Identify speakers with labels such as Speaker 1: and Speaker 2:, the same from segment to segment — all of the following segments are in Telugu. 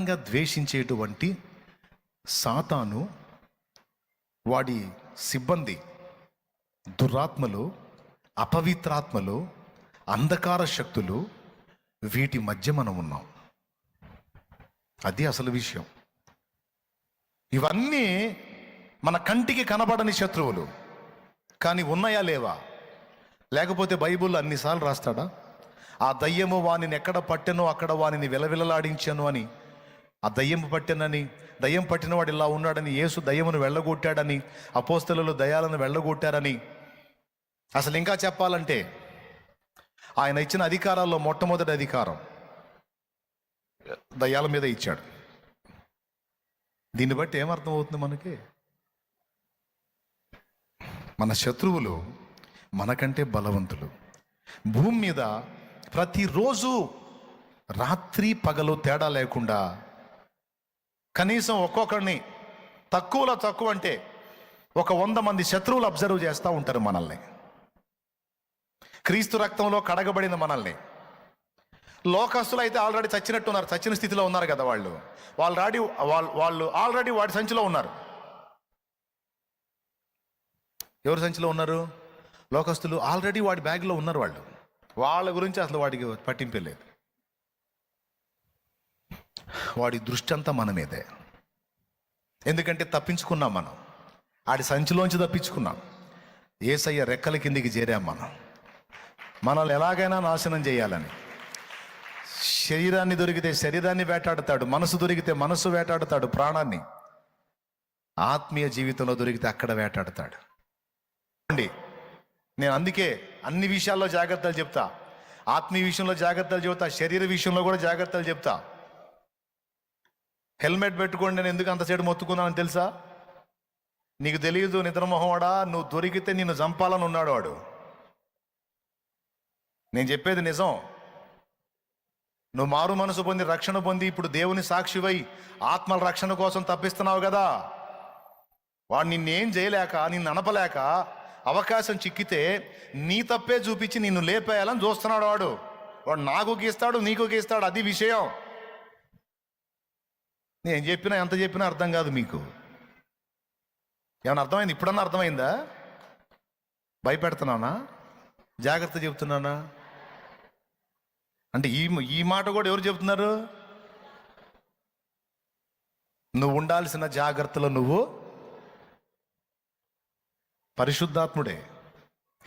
Speaker 1: ఇంకా ద్వేషించేటువంటి సాతాను వాడి సిబ్బంది దురాత్మలు అపవిత్రాత్మలు అంధకార శక్తులు వీటి మధ్య మనం ఉన్నాం. అది అసలు విషయం. ఇవన్నీ మన కంటికి కనబడని శత్రువులు. కానీ ఉన్నాయా లేవా? లేకపోతే బైబుల్ అన్నిసార్లు రాస్తాడా? ఆ దయ్యము వానిని ఎక్కడ పట్టెనో అక్కడ వానిని విలవిలలాడించాను అని ఆ దయ్యం పట్టినని దయ్యం పట్టినవాడు ఇలా ఉన్నాడని యేసు దయ్యమును వెళ్ళగొట్టాడని అపోస్తలలో దయాలను వెళ్ళగొట్టారని. అసలు ఇంకా చెప్పాలంటే ఆయన ఇచ్చిన అధికారాల్లో మొట్టమొదటి అధికారం దయ్యాల మీద ఇచ్చాడు. దీన్ని బట్టి ఏమర్థం అవుతుంది మనకి? మన శత్రువులు మనకంటే బలవంతులు. భూమి మీద ప్రతిరోజు రాత్రి పగలు తేడా లేకుండా కనీసం ఒక్కొక్కరిని తక్కువలో తక్కువ అంటే ఒక వంద మంది శత్రువులు అబ్జర్వ్ చేస్తూ ఉంటారు మనల్ని. క్రీస్తు రక్తంలో కడగబడిన మనల్ని. లోకస్తులు అయితే ఆల్రెడీ చచ్చినట్టు ఉన్నారు చచ్చిన స్థితిలో ఉన్నారు కదా వాళ్ళు. వాళ్ళు రాడి వాళ్ళు వాళ్ళు ఆల్రెడీ వాడి సంచిలో ఉన్నారు. ఎవరు సంచిలో ఉన్నారు? లోకస్తులు ఆల్రెడీ వాడి బ్యాగ్లో ఉన్నారు వాళ్ళు. వాళ్ళ గురించి అసలు వాడికి పట్టింపే లేదు. వాడి దృష్టి అంతా మన మీదే. ఎందుకంటే తప్పించుకున్నాం మనం. ఆడి సంచిలోంచి తప్పించుకున్నాం. ఏసయ్య రెక్కల కిందికి చేరాం మనం. మనల్ని ఎలాగైనా నాశనం చేయాలని. శరీరాన్ని దొరికితే శరీరాన్ని వేటాడతాడు మనసు దొరికితే మనసు వేటాడతాడు ప్రాణాన్ని. ఆత్మీయ జీవితంలో దొరికితే అక్కడ వేటాడతాడు. అండి నేను అందుకే అన్ని విషయాల్లో జాగ్రత్తలు చెప్తా. ఆత్మీయ విషయంలో జాగ్రత్తలు చెబుతా శరీర విషయంలో కూడా జాగ్రత్తలు చెప్తా. హెల్మెట్ పెట్టుకోండి నేను ఎందుకు అంత సైడు మొత్తుకున్నానని తెలుసా? నీకు తెలియదు నిద్రమోహవాడా నువ్వు దొరికితే నిన్ను చంపాలని ఉన్నాడు వాడు. నేను చెప్పేది నిజం. నువ్వు మారు మనసు పొంది రక్షణ పొంది ఇప్పుడు దేవుని సాక్షివై ఆత్మల రక్షణ కోసం తప్పిస్తున్నావు కదా. వాడు నిన్నేం చేయలేక నిన్ను అనపలేక అవకాశం చిక్కితే నీ తప్పే చూపించి నిన్ను లేపేయాలని చూస్తున్నాడు వాడు. వాడు నాకు గీస్తాడు నీకు గీస్తాడు అది విషయం. నేను చెప్పినా ఎంత చెప్పినా అర్థం కాదు మీకు. ఏమైనా అర్థమైంది? ఇప్పుడన్నా అర్థమైందా? భయపెడుతున్నానా? జాగ్రత్త చెప్తున్నానా అంటే ఈ ఈ మాట కూడా ఎవరు చెబుతున్నారు? నువ్వు ఉండాల్సిన జాగ్రత్తలో నువ్వు పరిశుద్ధాత్ముడే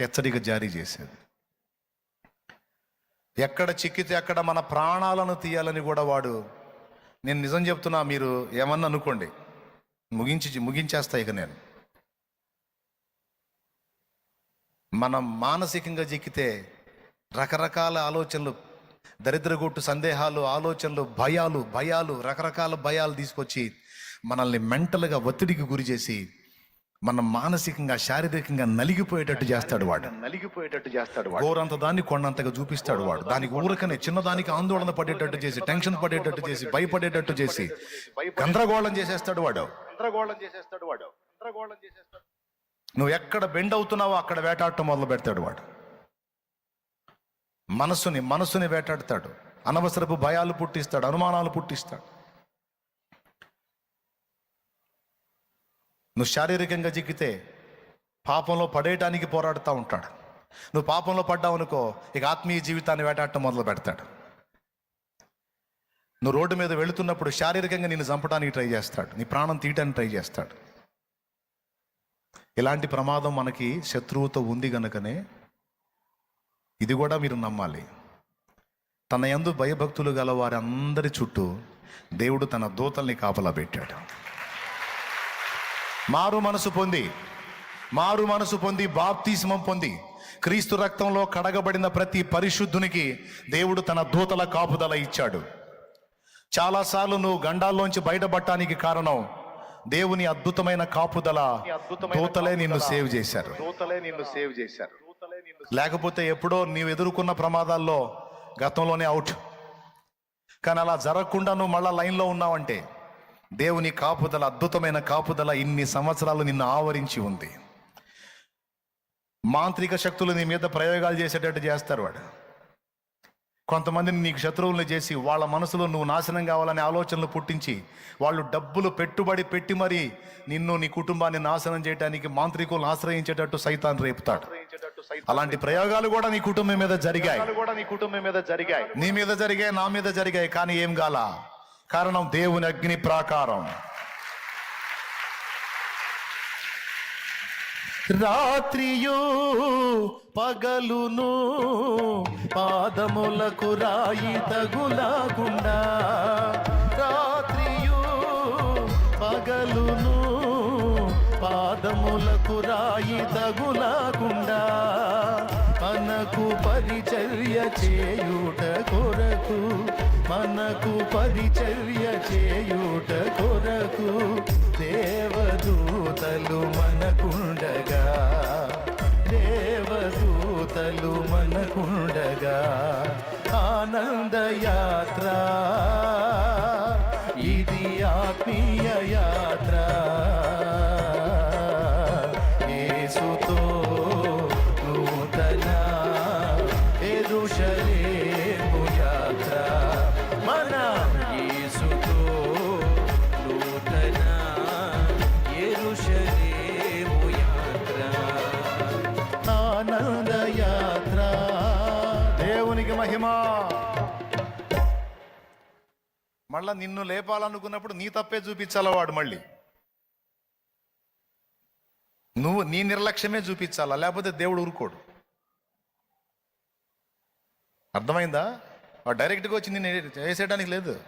Speaker 1: హెచ్చరిక జారీ చేసేది. ఎక్కడ చిక్కితే అక్కడ మన ప్రాణాలను తీయాలని కూడా వాడు నేను నిజం చెప్తున్నా మీరు ఏమన్నా అనుకోండి. ముగించి ముగించేస్తా ఇక నేను. మనం మానసికంగా చిక్కితే రకరకాల ఆలోచనలు దరిద్రగొట్టు సందేహాలు ఆలోచనలు భయాలు భయాలు రకరకాల భయాలు తీసుకొచ్చి మనల్ని మెంటల్గా ఒత్తిడికి గురి చేసి మనం మానసికంగా శారీరకంగా నలిగిపోయేటట్టు చేస్తాడు వాడు.
Speaker 2: నలిగిపోయేటట్టు చేస్తాడు వాడు.
Speaker 1: దాన్ని కొండంతగా చూపిస్తాడు వాడు. దానికి ఊరకనే చిన్నదానికి ఆందోళన పడేటట్టు చేసి టెన్షన్ పడేటట్టు చేసి భయపడేటట్టు చేసి గందరగోళం చేసేస్తాడు వాడు.
Speaker 2: గందరగోళం చేసేస్తాడు వాడు. గందరగోళం చేసేస్తాడు.
Speaker 1: నువ్వు ఎక్కడ బెండ్ అవుతున్నావో అక్కడ వేటాడటం మొదలు పెడతాడు వాడు. మనసుని మనసుని వేటాడతాడు. అనవసరపు భయాలు పుట్టిస్తాడు అనుమానాలు పుట్టిస్తాడు. నువ్వు శారీరకంగా చిక్కితే పాపంలో పడేయటానికి పోరాడుతూ ఉంటాడు. నువ్వు పాపంలో పడ్డావు అనుకో ఇక ఆత్మీయ జీవితాన్ని వేటాడటం మొదలు పెడతాడు. నువ్వు రోడ్డు మీద వెళుతున్నప్పుడు శారీరకంగా నిన్ను చంపడానికి ట్రై చేస్తాడు. నీ ప్రాణం తీయటానికి ట్రై చేస్తాడు. ఇలాంటి ప్రమాదం మనకి శత్రువుతో ఉంది గనుకనే ఇది కూడా మీరు నమ్మాలి. తన యందు భయభక్తులు గల వారి అందరి చుట్టూ దేవుడు తన దూతల్ని కాపలా పెట్టాడు. మారు మనసు పొంది మారు మనసు పొంది బాప్తిస్మం పొంది క్రీస్తు రక్తంలో కడగబడిన ప్రతి పరిశుద్ధునికి దేవుడు తన దూతల కాపుదల ఇచ్చాడు. చాలాసార్లు నువ్వు గండాల్లోంచి బయటపడటానికి కారణం దేవుని అద్భుతమైన కాపుదల దూతలే నిన్ను సేవ్ చేశారు.
Speaker 2: దూతలే నిన్ను సేవ్ చేశారు
Speaker 1: లేకపోతే ఎప్పుడో నీవు ఎదుర్కొన్న ప్రమాదాల్లో గతంలోనే అవుట్. కానీ అలా జరగకుండా నువ్వు మళ్ళా లైన్లో ఉన్నావంటే దేవుని కాపుదల అద్భుతమైన కాపుదల ఇన్ని సంవత్సరాలు నిన్ను ఆవరించి ఉంది. మాంత్రిక శక్తులు నీ మీద ప్రయోగాలు చేసేటట్టు చేస్తారు వాడు. కొంతమందిని నీకు శత్రువులను చేసి వాళ్ళ మనసులో నువ్వు నాశనం కావాలనే ఆలోచనలు పుట్టించి వాళ్ళు డబ్బులు పెట్టుబడి పెట్టి మరి నిన్ను నీ కుటుంబాన్ని నాశనం చేయడానికి మాంత్రికులను ఆశ్రయించేటట్టు సైతాన్ రేపుతాడు. అలాంటి ప్రయోగాలు కూడా నీ కుటుంబం మీద జరిగాయి.
Speaker 2: కూడా నీ కుటుంబం మీద జరిగాయి.
Speaker 1: నీ మీద జరిగాయి నా మీద జరిగాయి కానీ ఏం గాల కారణం దేవుని అగ్ని ప్రాకారం. రాత్రియు పగలును పాదములకు రాయి తగులాగుండా రాత్రియు పగలును పాదములకు రాయి తగులాగుండా మనకు పరిచర్య చేయుట కొరకు మనకు పరిచర్య చేయుట కొరకు దేవదూతలు మనకుండగా దేవదూతలు మనకుండగా ఆనందయాత్ర ఇది ఆత్మీయ యాత్ర. మళ్ళా నిన్ను లేపాలనుకున్నప్పుడు నీ తప్పే చూపించాల వాడు మళ్ళీ? నువ్వు నీ నిర్లక్ష్యమే చూపించాలా? లేకపోతే దేవుడు ఊరుకోడు. అర్థమైందా? వాడు డైరెక్ట్గా వచ్చి నేను చేసేయడానికి లేదు.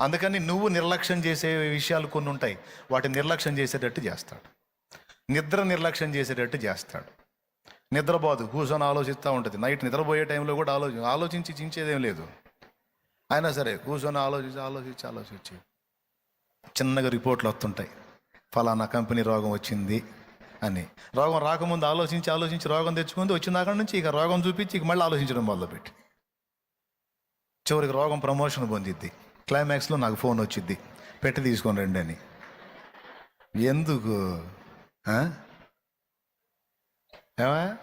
Speaker 1: అందుకని నువ్వు నిర్లక్ష్యం చేసే విషయాలు కొన్ని ఉంటాయి. వాటిని నిర్లక్ష్యం చేసేటట్టు చేస్తాడు. నిద్ర నిర్లక్ష్యం చేసేటట్టు చేస్తాడు. నిద్రపోదు. కూర్చొని ఆలోచిస్తూ ఉంటుంది. నైట్ నిద్రపోయే టైంలో కూడా ఆలోచి ఆలోచించి చించేదేం లేదు. అయినా సరే కూర్చొని ఆలోచించి ఆలోచించి ఆలోచించి చిన్నగా రిపోర్ట్లు వస్తుంటాయి. ఫలానా కంపెనీ రోగం వచ్చింది అని. రోగం రాకముందు ఆలోచించి ఆలోచించి రోగం తెచ్చుకుంది వచ్చిన అక్కడి నుంచి ఇక రోగం చూపించి ఇక మళ్ళీ ఆలోచించడం మొదలుపెట్టి. చివరికి రోగం ప్రమోషన్ పొందిద్ది. క్లైమాక్స్లో నాకు ఫోన్ వచ్చిద్ది. పెట్టి తీసుకొని రండి అని. ఎందుకు? ఏమా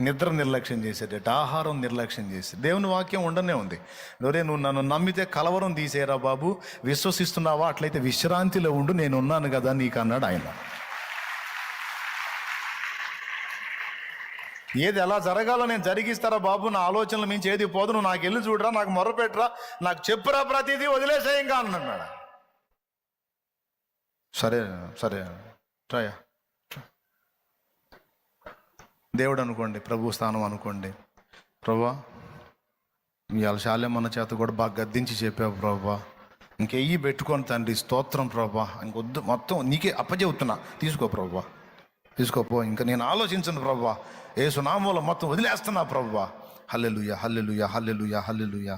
Speaker 1: నిద్ర నిర్లక్ష్యం చేసేటట్టు ఆహారం నిర్లక్ష్యం చేసి దేవుని వాక్యం ఉండనే ఉంది. నరే నువ్వు నన్ను నమ్మితే కలవరం తీసేరా బాబు విశ్వసిస్తున్నావా? అట్లయితే విశ్రాంతిలో ఉండు నేను ఉన్నాను కదా నీకు అన్నాడు ఆయన. ఏది ఎలా జరగాలో నేను జరిగిస్తారా బాబు? నా ఆలోచనలు మించి ఏది పోదు. నువ్వు నాకు వెళ్ళి చూడరా నాకు మొరపెట్టరా నాకు చెప్పురా ప్రతిదీ వదిలేసే ఇంకా అన్నాడు. సరే సరే ట్రయా దేవుడు అనుకోండి ప్రభు స్థానం అనుకోండి. ప్రభా ఇవాళ శాలేమన్న చేత కూడా బాగా గద్దించి చెప్పావు ప్రభా. ఇంకెయ్యి పెట్టుకొని తండ్రి స్తోత్రం ప్రభా. ఇంకొద్దు మొత్తం నీకే అప్పచెబుతున్నా. తీసుకో ప్రభా. తీసుకోపో ఇంకా నేను ఆలోచించను ప్రభా. ఏ సునామూల మొత్తం వదిలేస్తున్నా ప్రభా. Hallelujah hallelujah hallelujah hallelujah.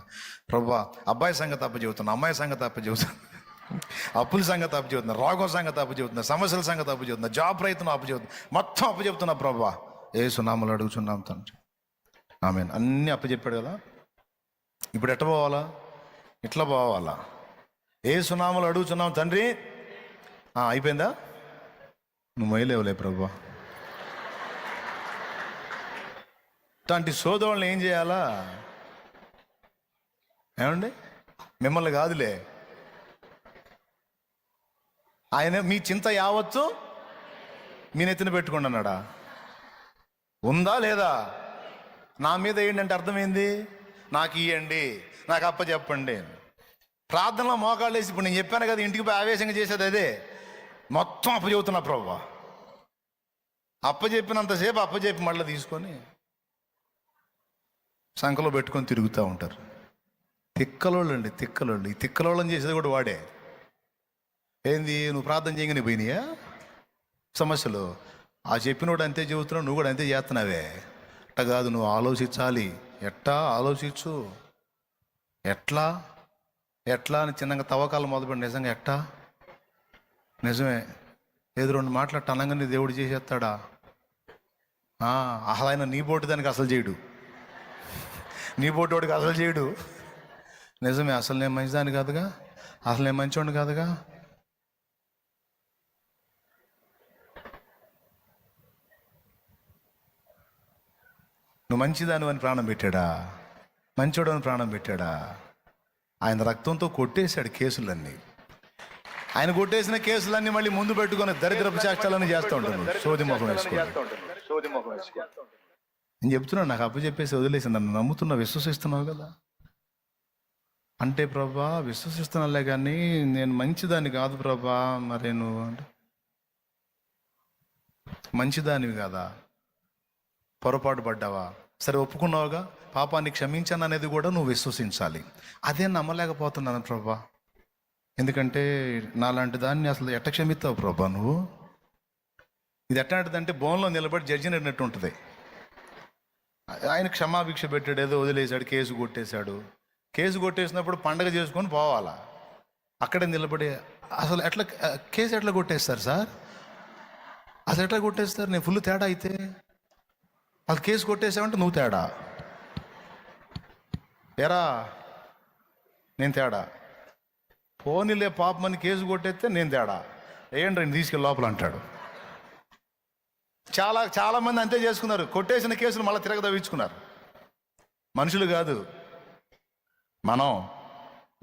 Speaker 1: ప్రభా అబ్బాయి సంగతి అప్పచెబుతున్నా అమ్మాయి సంగతి అప్పచెబుతున్నా. అప్పుల సంగతి అప్పచెబుతున్నా రోగం సంగతి అప్పచెబుతున్నా సమస్యల సంగతి అప్పచెబుతున్నా జాబ్ రైతును అప్పచెబుతున్నా. మొత్తం అప్పచెబుతున్నా ప్రభా. ఏ సునామాలు అడుగుచున్నాం తండ్రి. ఆమె అన్నీ అప్పచెప్పాడు కదా. ఇప్పుడు ఎట్ట పోవాలా? ఇట్లా పోవాలా? ఏ సునామాలు అడుగుచున్నాం తండ్రి. అయిపోయిందా? నువ్వు మొయ్యలేవులే ప్రభా ఇట్లాంటి సోదరులను ఏం చేయాలా? ఏమండి? మిమ్మల్ని కాదులే. ఆయన మీ చింత యావత్తు మీ నెత్తిన పెట్టుకోండి అన్నాడా? ఉందా లేదా? నా మీద ఏంటంటే అర్థమైంది? నాకు ఇవ్వండి నాకు అప్ప చెప్పండి ప్రార్థనలో మోకాళ్ళు వేసి ఇప్పుడు నేను చెప్పాను కదా ఇంటికి పోయి ఆవేశంగా చేసేది అదే. మొత్తం అప్పచెబుతున్నా ప్రభు. అప్పచెప్పినంతసేపు అప్పచెప్పి మళ్ళీ తీసుకొని సంఖలో పెట్టుకొని తిరుగుతూ ఉంటారు. తిక్కలోళ్ళు అండి తిక్కలోళ్ళు. ఈ తిక్కలోళ్ళని చేసేది కూడా వాడే. ఏంది నువ్వు ప్రార్థన చేయగానే పోయినాయా? సమస్యలు. ఆ చెప్పినోడు అంతే చెబుతున్నావు నువ్వు కూడా అంతే చేస్తున్నావే. అట్ట కాదు నువ్వు ఆలోచించాలి. ఎట్టా ఆలోచించు. ఎట్లా? ఎట్లా అని చిన్నగా తవ్వకాలు మొదలుపెట్టి. నిజంగా ఎట్టా? నిజమే. ఏదో రెండు మాటలు టనంగానే దేవుడు చేసేస్తాడా? అసలు ఆయన నీ బోటు దానికి అసలు చేయడు. నీ బోటు వాడికి అసలు చేయడు. నిజమే అసలు నేను మంచిదాన్ని కాదుగా? అసలు నేను మంచివాడిని కాదుగా? నువ్వు మంచిదాని అని ప్రాణం పెట్టాడా? మంచోడు అని ప్రాణం పెట్టాడా? ఆయన రక్తంతో కొట్టేశాడు కేసులన్నీ. ఆయన కొట్టేసిన కేసులన్నీ మళ్ళీ ముందు పెట్టుకొని దరిద్రపు చేష్టాలని చేస్తూ ఉంటాను సోది ముఖం నేను చెప్తున్నాను నాకు అప్పు చెప్పేసి వదిలేసి నన్ను నమ్ముతున్నా విశ్వసిస్తున్నావు కదా. అంటే ప్రభా విశ్వసిస్తున్నాలే కానీ నేను మంచిదాన్ని కాదు ప్రభా మరి నువ్వు అంటే మంచిదానివి కదా? పొరపాటు పడ్డావా? సరే ఒప్పుకున్నావుగా. పాపాన్ని క్షమించాను అనేది కూడా నువ్వు విశ్వసించాలి. అదే నమ్మలేకపోతున్నాను ప్రభా. ఎందుకంటే నాలాంటి దాన్ని అసలు ఎట్ట క్షమిస్తావు ప్రభా నువ్వు? ఇది ఎట్లాంటిదంటే బోన్లో నిలబడి జడ్జి నడినట్టు ఉంటుంది. ఆయన క్షమాభిక్ష పెట్టాడు ఏదో వదిలేశాడు కేసు కొట్టేశాడు. కేసు కొట్టేసినప్పుడు పండగ చేసుకొని పోవాలా? అక్కడే నిలబడి అసలు ఎట్లా కేసు ఎట్లా కొట్టేస్తారు సార్? అసలు ఎట్లా కొట్టేస్తారు? నేను ఫుల్ తేడా అయితే? అది కేసు కొట్టేసావంటే నువ్వు తేడా. ఎరా నేను తేడా. పోనీలే పాపమని కేసు కొట్టేస్తే నేను తేడా. ఏంటి రండి తీసుకెళ్ళి లోపల అంటాడు. చాలా చాలామంది అంతే చేసుకున్నారు. కొట్టేసిన కేసులు మళ్ళీ తిరగదవించుకున్నారు. మనుషులు కాదు. మనం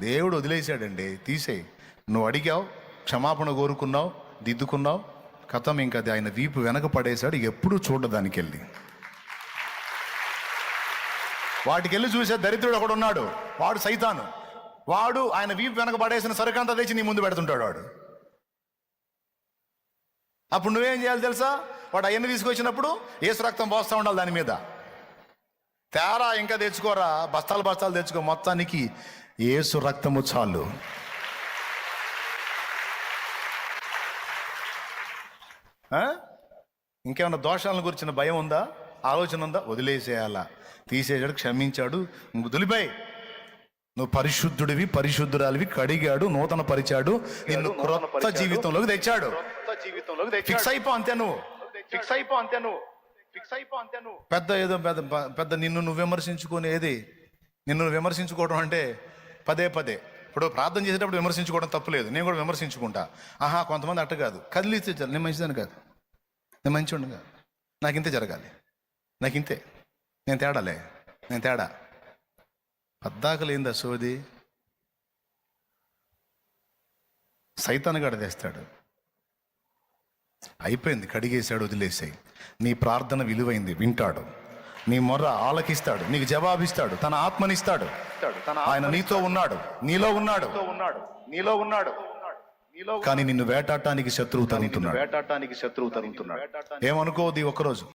Speaker 1: దేవుడు వదిలేశాడండి. తీసేయి. నువ్వు అడిగావు క్షమాపణ కోరుకున్నావు దిద్దుకున్నావు. కథం ఇంకా అది ఆయన వీపు వెనక పడేశాడు. ఎప్పుడు చూడదానికి వెళ్ళి వాటికి వెళ్ళి చూసే దరిద్రుడు ఒకడు ఉన్నాడు. వాడు సైతాను. వాడు ఆయన వీపు వెనక పడేసిన సరికంతా తెచ్చి నీ ముందు పెడుతుంటాడు వాడు. అప్పుడు నువ్వేం చేయాలి తెలుసా? వాడు అవన్నీ తీసుకొచ్చినప్పుడు ఏసు రక్తం పోస్తూ ఉండాలి దాని మీద. తేరా ఇంకా తెచ్చుకోరా? బస్తాలు బస్తాలు తెచ్చుకో. మొత్తానికి ఏసు రక్తము చాలు. ఇంకేమైనా ఇంకేమన్నా దోషాలను గురించిన భయం ఉందా? ఆలోచన ఉందా వదిలేసేయాలా. తీసేసాడు క్షమించాడు. ఇంక దులిపాయి. నువ్వు పరిశుద్ధుడివి పరిశుద్ధురాలివి కడిగాడు నూతన పరిచాడు నిన్ను క్రొత్త జీవితంలోకి తెచ్చాడు.
Speaker 2: కొత్త జీవితంలోకి
Speaker 1: ఫిక్స్ అయిపో అంతే నువ్వు.
Speaker 2: ఫిక్స్ అయిపో అంతే నువ్వు. ఫిక్స్ అయిపో అంతే నువ్వు.
Speaker 1: పెద్ద ఏదో పెద్ద పెద్ద నిన్ను నువ్వు విమర్శించుకుని ఏది? నిన్ను విమర్శించుకోవడం అంటే పదే పదే. ఇప్పుడు ప్రార్థన చేసేటప్పుడు విమర్శించుకోవడం తప్పులేదు నేను కూడా విమర్శించుకుంటా. ఆహా కొంతమంది అట్ట కాదు. కదిలిస్తే నేను మంచిదాన్ని కాదు. నేను మంచివాడిని కాదు. నాకు ఇంతే జరగాలి. నాకు ఇంతే నేను తేడాలే. నేను తేడా. పద్దాకలేందా సోది సైతానుగాడు తెస్తాడు. అయిపోయింది. కడిగేశాడు వదిలేసాయి. నీ ప్రార్థన విలువైంది. వింటాడు. నీ మొర్ర ఆలకిస్తాడు. నీకు జవాబిస్తాడు. తన ఆత్మనిస్తాడు. ఆయన నీతో ఉన్నాడు. నీలో ఉన్నాడు.
Speaker 2: నీలో ఉన్నాడు.
Speaker 1: కానీ నిన్ను వేటాడటానికి శత్రువు తరుగుతున్నాడు
Speaker 2: వేటాడటానికి శత్రువు తరుగుతున్నాడు
Speaker 1: ఏమనుకోవద్దు ఈ ఒక్కరోజు.